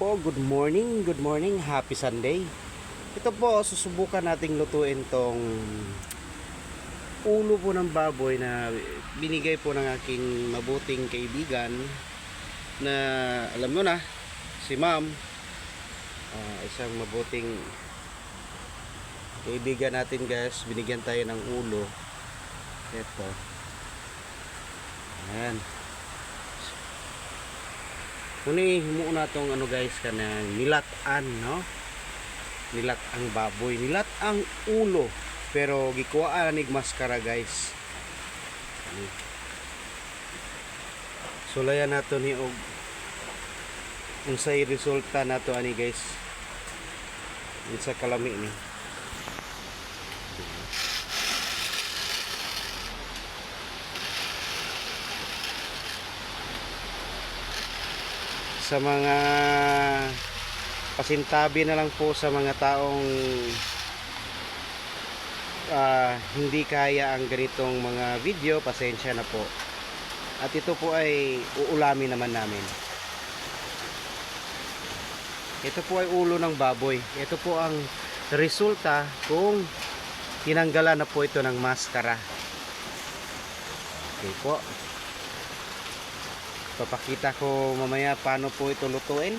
Po, good morning, good morning, happy Sunday. Ito po, susubukan nating lutuin tong ulo po ng baboy na binigay po ng aking mabuting kaibigan na alam mo na, si ma'am, ah, isang mabuting kaibigan natin guys, binigyan tayo ng ulo. Ito. Ayan. Kuni himuon na tong ano guys kanang nilatan no. Nilat ang baboy, nilat ang ulo. Pero gikuhaan nig maskara guys. Sulayan nato ni og unsay resulta nato ani guys. Unsa kalami ni. Sa mga pasintabi na lang po sa mga taong ah, hindi kaya ang ganitong mga video, pasensya na po. At ito po ay uulamin naman namin. Ito po ay ulo ng baboy. Ito po ang resulta kung tinanggalan na po ito ng maskara. Okay po. Papakita ko mamaya paano po ito lutuin.